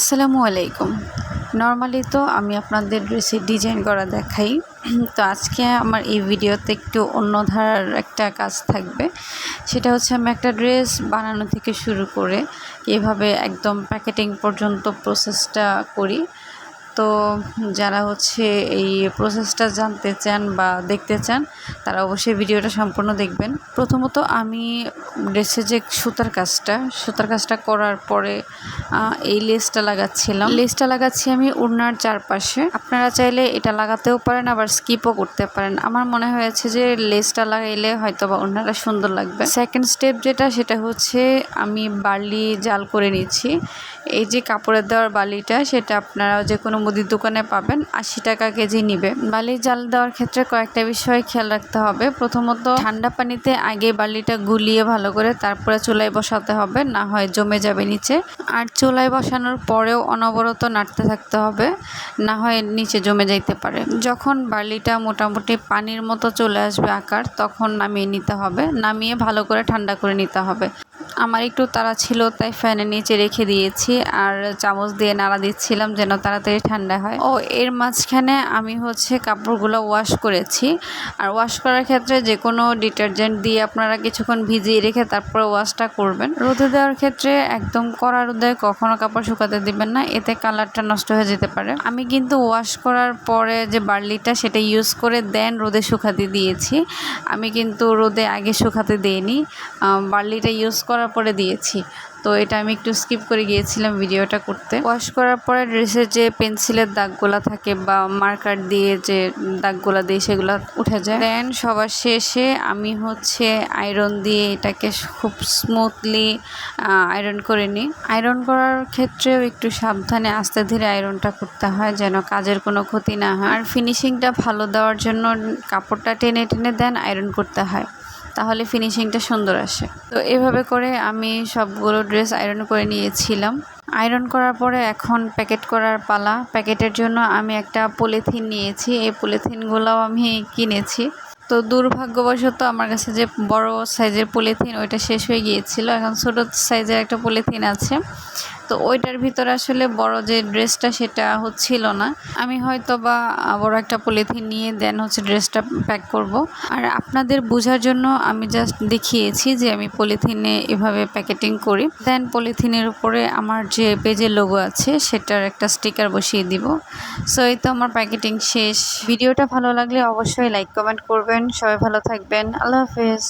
আসসালামু আলাইকুম। নর্মালি তো আমি আপনাদের ড্রেসে ডিজাইন করা দেখাই। তো আজকে আমার এই ভিডিওতে একটু অন্য ধারার একটা কাজ থাকবে। সেটা হচ্ছে আমি একটা ড্রেস বানানো থেকে শুরু করে এভাবে একদম প্যাকেটিং পর্যন্ত প্রসেসটা করি। তো যারা হচ্ছে এই প্রসেসটা জানতে চান বা দেখতে চান, তারা অবশ্যই ভিডিওটা সম্পূর্ণ দেখবেন। প্রথমত আমি ড্রেসে যে সুতার কাজটা সুতার কাজটা করার পরে এই লেসটা লাগাচ্ছিলাম। লেসটা লাগাচ্ছি আমি উড়নার চারপাশে। আপনারা চাইলে এটা লাগাতেও পারেন, আবার স্কিপও করতে পারেন। আমার মনে হয়েছে যে লেসটা লাগাইলে হয়তো বা ওড়নাটা সুন্দর লাগবে। সেকেন্ড স্টেপ যেটা, সেটা হচ্ছে আমি বার্লি জাল করে নিচ্ছি। এই যে কাপড়ের দেওয়ার বালিটা, সেটা আপনারা যে কোনো মুদির দোকানে পাবেন আশি টাকা কেজি নিবে। বালি জাল দেওয়ার ক্ষেত্রে কয়েকটা বিষয় খেয়াল রাখতে হবে। প্রথমত, ঠান্ডা পানিতে আগে বালিটা গুলিয়ে ভালো করে তারপরে চুলায় বসাতে হবে, না হয় জমে যাবে নিচে। আর চুলায় বসানোর পরেও অনবরত নাড়তে থাকতে হবে, না হয় নিচে জমে যাইতে পারে। যখন বালিটা মোটামুটি পানির মতো চলে আসবে আকার, তখন নামিয়ে নিতে হবে। নামিয়ে ভালো করে ঠান্ডা করে নিতে হবে। আমার একটু তাড়া ছিল, তাই ফ্যানের নিচে রেখে দিয়েছি আর চামচ দিয়ে নাড়া দিচ্ছিলাম যেন তাড়াতাড়ি ঠান্ডা হয়। ও, এর মাঝখানে আমি হচ্ছে কাপড়গুলো ওয়াশ করেছি। আর ওয়াশ করার ক্ষেত্রে যে কোনো ডিটারজেন্ট দিয়ে আপনারা কিছুক্ষণ ভিজিয়ে রেখে তারপরে ওয়াশটা করবেন। রোদে দেওয়ার ক্ষেত্রে একদম কড়া রোদে কখনো কাপড় শুকাতে দিবেন না, এতে কালারটা নষ্ট হয়ে যেতে পারে। আমি কিন্তু ওয়াশ করার পরে যে বার্লিটা সেটা ইউজ করে দেন রোদে শুকাতে দিয়েছি। আমি কিন্তু রোদে আগে শুকাতে দিইনি। বার্লিটা ইউজ করার পরে দিয়েছি। তো এটা আমি একটু স্কিপ করে গিয়েছিলাম ভিডিওটা করতে। ওয়াশ করার পরে ড্রেসের যে পেন্সিলের দাগগুলা থাকে বা মার্কার দিয়ে যে দাগগুলা দিয়ে সেগুলো উঠে যায়। দেন সবার শেষে আমি হচ্ছে আয়রন দিয়ে এটাকে খুব স্মুথলি আয়রন করে নিই। আয়রন করার ক্ষেত্রেও একটু সাবধানে আস্তে ধীরে আয়রনটা করতে হয় যেন কাজের কোনো ক্ষতি না হয়। আর ফিনিশিংটা ভালো দেওয়ার জন্য কাপড়টা টেনে টেনে দেন আয়রন করতে হয়। তাহলে ফিনিশিংটা সুন্দর আসে। তো এভাবে করে আমি সবগুলো ড্রেস আয়রন করে নিয়েছিলাম। আয়রন করার পরে এখন প্যাকেট করার পালা। প্যাকেটের জন্য আমি একটা পলিথিন নিয়েছি। এই পলিথিনগুলোও আমি কিনেছি। তো দুর্ভাগ্যবশত আমার কাছে যে বড় সাইজের পলিথিন ওইটা শেষ হয়ে গিয়েছিল। এখন ছোটো সাইজের একটা পলিথিন আছে। তো ওইটার ভিতরে আসলে বড় যে ড্রেসটা সেটা হচ্ছিল না। আমি হয়তো বা বড় একটা পলিথিন নিয়ে দেন হচ্ছে ড্রেসটা প্যাক করব। আর আপনাদের বোঝার জন্য আমি জাস্ট দেখিয়েছি যে আমি পলিথিনে এভাবে প্যাকেটিং করি। দেন পলিথিনের উপরে আমার যে পেজের লোগো আছে সেটার একটা স্টিকার বসিয়ে দিব। সো এই তো আমার প্যাকেটিং শেষ। ভিডিওটা ভালো লাগলে অবশ্যই লাইক কমেন্ট করবেন। সবাই ভালো থাকবেন। আল্লাহ হাফেজ।